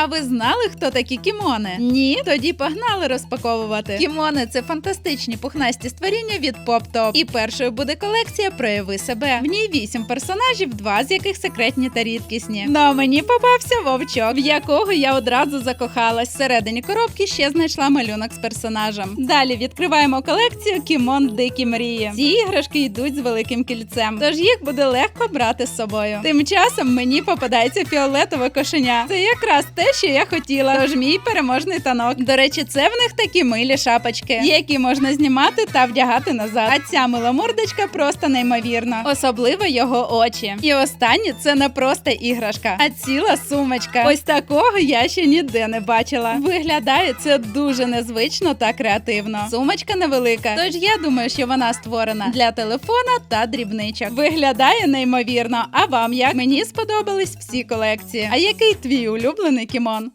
А ви знали, хто такі кімони? Ні? Тоді погнали розпаковувати. Кімони це фантастичні пухнасті створіння від Поп-Топ. І першою буде колекція Прояви себе. В ній вісім персонажів, два з яких секретні та рідкісні. Ну а мені попався вовчок, в якого я одразу закохалась. Всередині коробки ще знайшла малюнок з персонажем. Далі відкриваємо колекцію Кімон Дикі мрії. Ці іграшки йдуть з великим кільцем, тож їх буде легко брати з собою. Тим часом мені попадається фіолетове кошеня. Це якраз те, що я хотіла. Тож мій переможний танок. До речі, це в них такі милі шапочки, які можна знімати та вдягати назад. А ця мила мордочка просто неймовірна, особливо його очі. І останнє це не просто іграшка, а ціла сумочка. Ось такого я ще ніде не бачила. Виглядає це дуже незвично та креативно. Сумочка невелика, тож я думаю, що вона створена для телефона та дрібничок. Виглядає неймовірно. А вам як мені сподобались всі колекції? А який твій улюблений кімон?